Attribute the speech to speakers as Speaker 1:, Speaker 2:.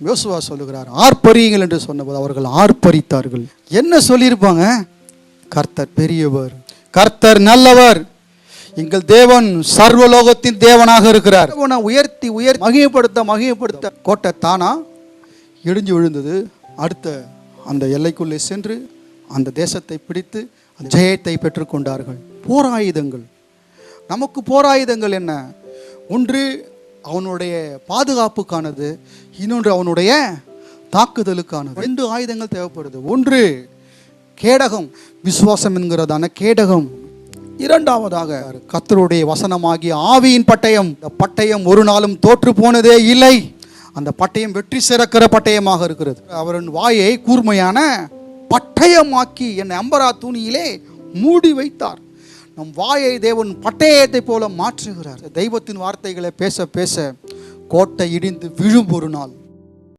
Speaker 1: யோசுவா சொல்லுகிறார் ஆர்ப்பரியுங்கள் என்று சொன்னபோது அவர்கள் ஆர்ப்பரித்தார்கள். என்ன சொல்லியிருப்பாங்க? கர்த்தர் பெரியவர் கர்த்தர் நல்லவர். எங்கள் தேவன் சர்வலோகத்தின் தேவனாக இருக்கிறார். தேவனை உயர்த்தி உயர் மகிமைப்படுத்த மகிமைப்படுத்த. கோட்டை தானா இடிஞ்சு விழுந்தது. அடுத்த அந்த எல்லைக்குள்ளே சென்று அந்த தேசத்தை பிடித்து அந்த ஜெயத்தை பெற்றுக்கொண்டார்கள். போராயுதங்கள். நமக்கு போராயுதங்கள் என்ன? ஒன்று அவனுடைய பாதுகாப்புக்கானது இன்னொன்று அவனுடைய தாக்குதலுக்கானது. ரெண்டு ஆயுதங்கள் தேவைப்படுது. ஒன்று கேடகம். விசுவாசம் என்கிறதான கேடகம். இரண்டாவதாக கத்தருடைய வசனமாகிய ஆவியின் பட்டயம். இந்த பட்டயம் ஒரு நாளும் தோற்று போனதே இல்லை. அந்த பட்டயம் வெற்றி சிறக்கிற பட்டயமாக இருக்கிறது. அவரின் வாயை கூர்மையான பட்டயமாக்கி என்னை அம்பரா துணியிலே மூடி வைத்தார். நம் வாயை தேவன் பட்டயத்தை போல மாற்றுகிறார். தெய்வத்தின் வார்த்தைகளை பேச பேச கோட்டை இடிந்து விழும் ஒரு நாள்.